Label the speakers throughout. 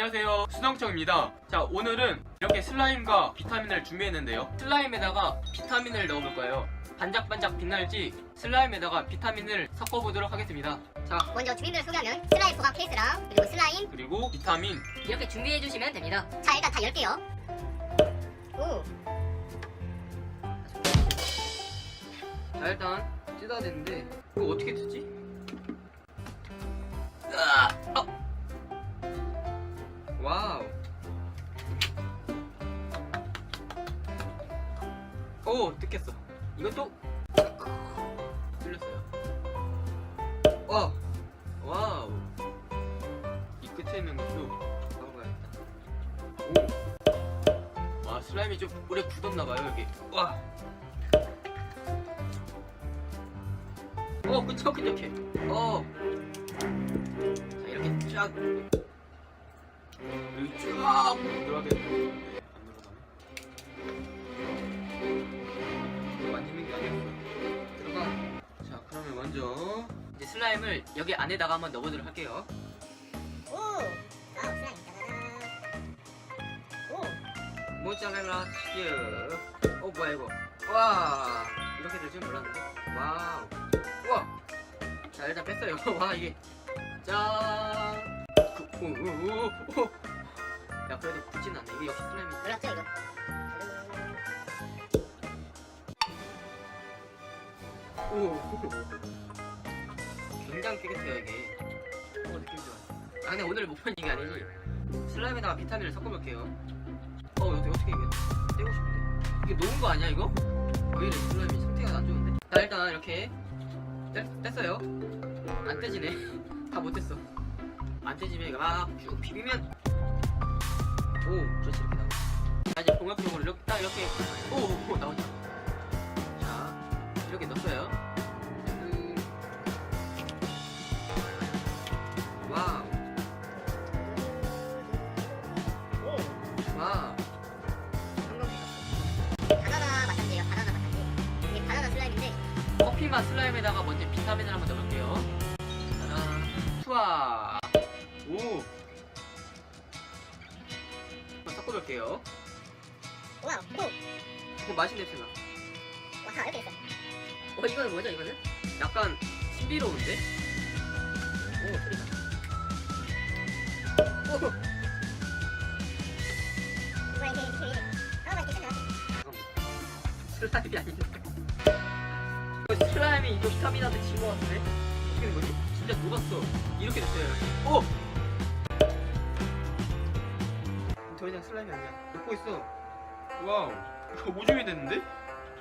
Speaker 1: 안녕하세요 수동청입니다 자 오늘은 이렇게 슬라임과 비타민을 준비했는데요 슬라임에다가 비타민을 넣어볼 거예요 반짝반짝 빛날지 슬라임에다가 비타민을 섞어보도록 하겠습니다 자
Speaker 2: 먼저 주민들 소개하면 슬라임 보관 케이스랑 그리고 슬라임
Speaker 1: 그리고 비타민
Speaker 2: 이렇게 준비해 주시면 됩니다. 자 일단 다 열게요. 오,
Speaker 1: 자 일단 뜯어야 되는데 이거 어떻게 뜯지? 으아! 어! 와우. 오 뜯겼어. 이것도 뚫렸어요. 와 와우. 이 끝에 있는 것도 잡아봐야겠다. 오 와 슬라임이 좀 오래 굳었나 봐요 여기. 와. 어, 끈적끈적해. 어. 자, 이렇게 쫙. 여기 쫙 들어가겠네. 안 들어가네. 아니었어. 들어가. 자, 그러면 먼저 이제 슬라임을 여기 안에다가 한번 넣어보도록 할게요.
Speaker 2: 오, 아 슬라임 짜자잔. 오,
Speaker 1: 모짜렐라 치즈. 어, 뭐야 이거? 와, 이렇게 될 줄 몰랐는데. 와우. 우와. 자, 일단 뺐어요. 와, 이게. 짠. 그, 오, 오, 오, 오. 야, 그래도 굳진 않네. 이게 역시 슬라임이.
Speaker 2: 몰랐죠 이거?
Speaker 1: 오. 굉장히 깨끗해요, 이게. 오, 느낌 좋아. 아, 근데 오늘 목표는 이게 아니지. 슬라임에다가 비타민을 섞어볼게요. 어, 어떻게, 어떻게 이게 떼고 싶은데. 이게 녹은 거 아니야, 이거? 왜 이래, 슬라임이 상태가 안 좋은데? 자, 일단 이렇게 떼, 뗐어요. 안 떼지네. 다못 뗐어. 이거 막쭉 비비면 오, 좋지, 이렇게 나와. 자, 이제 본격적으로 이렇게, 딱 이렇게. 오, 오, 나오죠. 자, 이렇게 넣었어요. 음. 와우.
Speaker 2: 오,
Speaker 1: 와우.
Speaker 2: 바나나 맛한데요. 바나나 맛한데. 이게 바나나 슬라임인데
Speaker 1: 커피 맛 슬라임에다가 먼저 비타민을 한번 넣어볼 섞어볼게요.
Speaker 2: 와우, 오,
Speaker 1: 이거 맛있는 냄새 나.
Speaker 2: 와 이렇게 됐어.
Speaker 1: 어, 이거는 뭐죠, 이거는? 약간 신비로운데? 오, 소리가. 오! 슬라임이 아닌데. 이거 슬라임이 이거 비타민한테 진거 같은데? 어떻게 된 거지? 진짜 녹았어. 이렇게 됐어요. 오! 더 이상 슬라임이 아니야. 녹고 있어. 와우. 이거 오줌이 됐는데?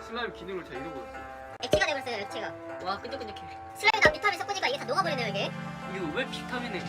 Speaker 1: 슬라임 기능을 잘 잃어버렸어.
Speaker 2: 액체가 돼버렸어요. 액체가.
Speaker 1: 와, 끈적끈적해.
Speaker 2: 슬라임에다 비타민 섞으니까 이게 다 녹아버리네요 이게.
Speaker 1: 이거 왜 비타민을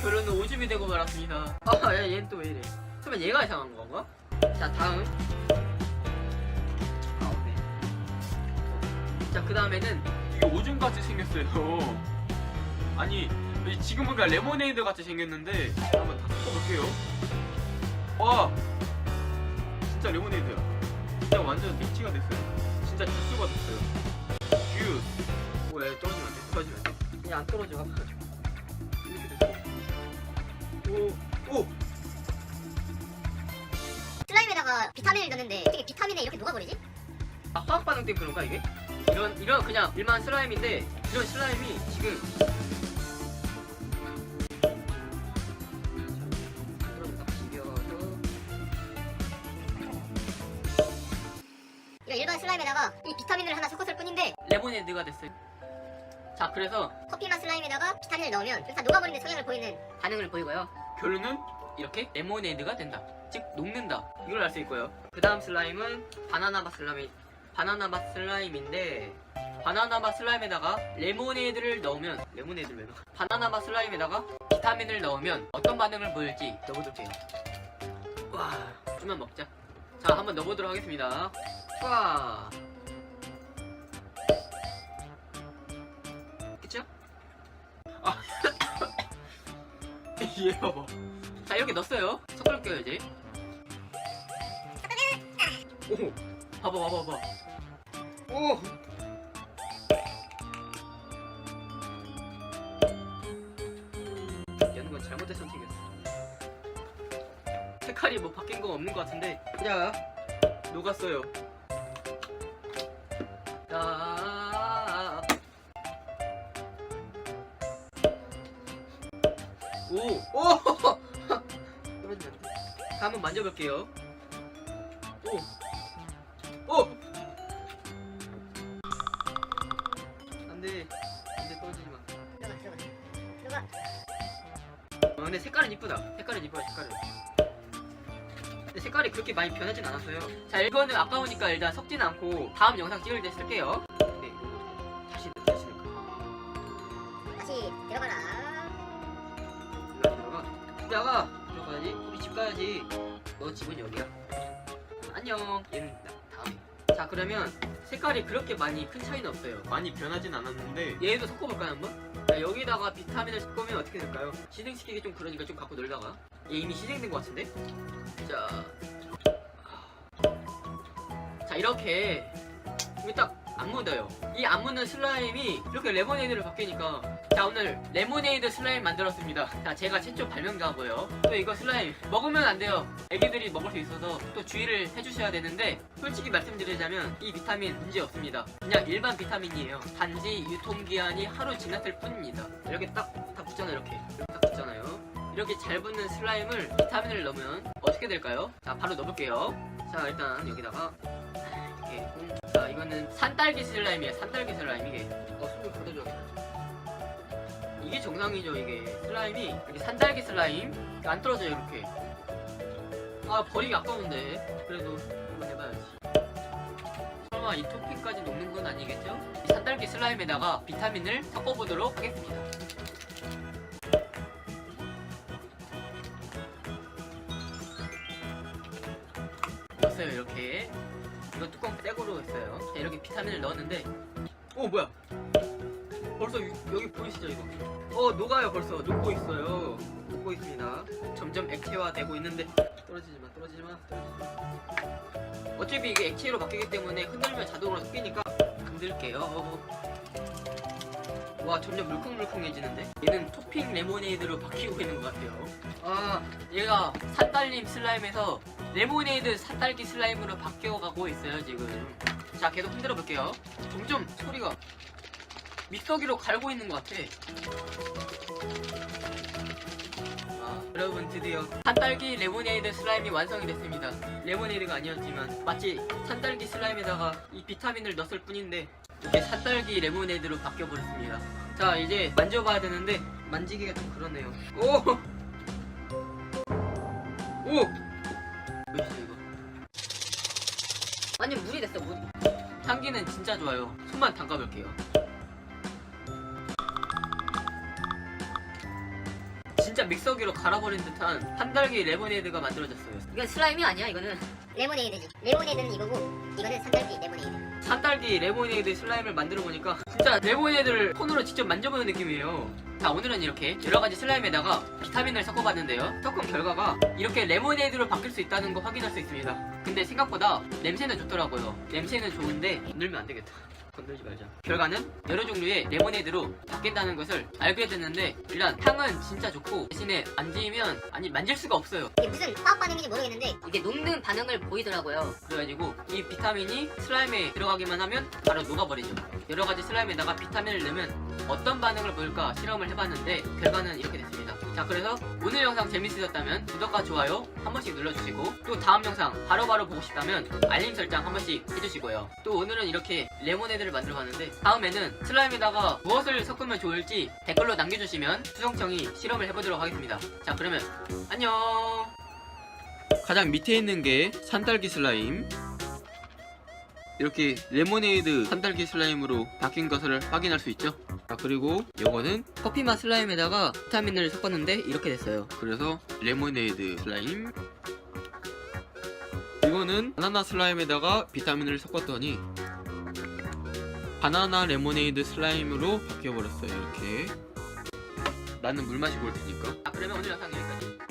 Speaker 1: 결론은 오줌이 되고 말았습니다. 아, 야, 얘는 또 왜 이래? 그러면 얘가 이상한 건가? 자, 다음. 아, 오케이. 자, 그 다음에는 이게 오줌 같이 생겼어요. 아니, 지금 보니까 레모네이드 같이 생겼는데 한번 다 섞어볼게요. 와, 진짜 레모네이드야. 진짜 완전 믹치가 됐어요. 진짜 주스가 됐어요. 주스. 왜 떨어지면 안 돼? 떨어지면 안 돼. 그냥 안 떨어져. 이렇게 됐어. 오, 오.
Speaker 2: 슬라임에다가 비타민을 넣는데 어떻게 비타민에 이렇게 녹아버리지?
Speaker 1: 아, 화학 반응 때문에 그런가 이게? 이런 이런 그냥 일반 슬라임인데 이런 슬라임이 지금
Speaker 2: 비타민을 하나 섞었을 뿐인데
Speaker 1: 레모네이드가 됐어요. 자, 그래서
Speaker 2: 커피맛 슬라임에다가 비타민을 넣으면 다 녹아버리는 성향을 보이는
Speaker 1: 반응을 보이고요. 결론은 이렇게 레모네이드가 된다. 즉 녹는다. 이걸 알 수 있고요. 그 다음 슬라임은 바나나 맛 슬라임, 바나나 맛 슬라임인데 바나나 맛 슬라임에다가 레모네이드를 넣으면 레모네이드를 왜 넣어? 바나나 맛 슬라임에다가 비타민을 넣으면 어떤 반응을 보일지 넣어보도록 해요. 와, 좀만 먹자. 자, 한번 넣어보도록 하겠습니다. 와. 얘 봐봐. 자 이렇게 넣었어요. 섞을게요 이제. 오, 봐봐 봐 봐 봐 봐. 오. 얘는 건 잘못된 선택이었어. 색깔이 뭐 바뀐 거 없는 것 같은데 자 녹았어요 오! 오! 떨어지는데 자, 한번 만져볼게요 오! 오! 안 돼 안 돼 떨어지지 마
Speaker 2: 들어가 들어가 들어가
Speaker 1: 아, 근데 색깔은 이쁘다. 색깔은 이뻐요, 색깔은. 근데 색깔이 그렇게 많이 변하진 않았어요. 자, 이거는 아까우니까 일단 섞지는 않고 다음 영상 찍을 때 쓸게요. 너 집은 여기야. 안녕. 얘는 나, 다음에. 자, 그러면 색깔이 그렇게 많이 큰 차이는 없어요.
Speaker 3: 많이 변하진 않았는데
Speaker 1: 얘도 섞어볼까요 한번? 자, 여기다가 비타민을 섞으면 어떻게 될까요? 시생시키기 좀 그러니까 좀 갖고 놀다가 얘 이미 시생된 것 같은데? 자, 자 이렇게 이게 딱 안 묻어요. 이 안 묻는 슬라임이 이렇게 레모네이드로 바뀌니까 자 오늘 레모네이드 슬라임 만들었습니다. 자 제가 최초 발명자고요. 또 이거 슬라임 먹으면 안 돼요. 애기들이 먹을 수 있어서 또 주의를 해주셔야 되는데 솔직히 말씀드리자면 이 비타민 문제 없습니다. 그냥 일반 비타민이에요. 단지 유통기한이 하루 지났을 뿐입니다. 이렇게 딱, 딱 붙잖아요. 이렇게 딱 붙잖아요. 이렇게 잘 붙는 슬라임을 비타민을 넣으면 어떻게 될까요? 자, 바로 넣어볼게요. 자, 일단 여기다가 이렇게. 이거는 산딸기 슬라임이에요. 산딸기 슬라임 이게. 어, 손좀 걷어줘야겠다. 이게 정상이죠, 이게. 슬라임이. 이렇게 산딸기 슬라임. 이렇게 안 떨어져요, 이렇게. 아, 버리기 아까운데. 그래도 한번 해봐야지. 설마 이 토핑까지 녹는 건 아니겠죠? 이 산딸기 슬라임에다가 비타민을 섞어보도록 하겠습니다. 비타민을 넣었는데. 오 뭐야? 벌써 유- 여기 보이시죠 이거? 어 녹아요 벌써. 녹고 있어요. 녹고 있습니다. 점점 액체화되고 있는데. 떨어지지 마 떨어지지 마 떨어지지 마. 어차피 이게 액체로 바뀌기 때문에 흔들면 자동으로 섞이니까 흔들게요. 와 점점 물컹물컹해지는데? 얘는 토핑 레모네이드로 바뀌고 있는 것 같아요. 아 얘가 산딸림 슬라임에서 레모네이드 산딸기 슬라임으로 바뀌어가고 있어요 지금 자 계속 흔들어 볼게요. 점점 소리가 믹서기로 갈고 있는 것 같아. 아, 여러분 드디어 산딸기 레모네이드 슬라임이 완성이 됐습니다. 레모네이드가 아니었지만 마치 산딸기 슬라임에다가 이 비타민을 넣었을 뿐인데 이게 산딸기 레모네이드로 바뀌어버렸습니다. 자 이제 만져봐야 되는데 만지기가 좀 그러네요. 오! 오! 몇이야 이거? 완전 물이 됐어 물이 향기는 진짜 좋아요 손만 담가볼게요 진짜 믹서기로 갈아버린 듯한 한달기 레모네이드가 만들어졌어요
Speaker 2: 이건 슬라임이 아니야 이거는 레모네이드지 레모네이드는 이거고 이거는 산딸기 레모네이드
Speaker 1: 산딸기 레모네이드 슬라임을 만들어 보니까 진짜 레모네이드를 손으로 직접 만져보는 느낌이에요. 자 오늘은 이렇게 여러 가지 슬라임에다가 비타민을 섞어봤는데요. 섞은 결과가 이렇게 레모네이드로 바뀔 수 있다는 거 확인할 수 있습니다. 근데 생각보다 냄새는 좋더라고요. 냄새는 좋은데 건들면 안 되겠다. 건들지 말자. 결과는 여러 종류의 레모네이드로 바뀐다는 것을 알게 됐는데 일단 향은 진짜 좋고 대신에 만지면 아니 만질 수가 없어요.
Speaker 2: 이게 무슨 화학 반응인지 모르겠는데 이게 녹는 반응을 보이더라고요
Speaker 1: 그래가지고 이 비타민이 슬라임에 들어가기만 하면 바로 녹아버리죠. 여러 가지 슬라임에다가 비타민을 넣으면 어떤 반응을 보일까 실험을 해봤는데 결과는 이렇게 됐습니다. 자 그래서 오늘 영상 재밌으셨다면 구독과 좋아요 한 번씩 눌러주시고 또 다음 영상 바로바로 보고 싶다면 알림 설정 한 번씩 해주시고요. 또 오늘은 이렇게 레모네이드를 만들어 봤는데 다음에는 슬라임에다가 무엇을 섞으면 좋을지 댓글로 남겨주시면 수성청이 실험을 해보도록 하겠습니다. 자 그러면 안녕. 가장 밑에 있는 게 산딸기 슬라임 이렇게 레모네이드 산딸기 슬라임으로 바뀐 것을 확인할 수 있죠? 자 그리고 요거는 커피 맛 슬라임에다가 비타민을 섞었는데 이렇게 됐어요. 그래서 레모네이드 슬라임. 이거는 바나나 슬라임에다가 비타민을 섞었더니 바나나 레모네이드 슬라임으로 바뀌어버렸어요 이렇게. 나는 물 마시고 올 테니까. 아 그러면 오늘 영상 여기까지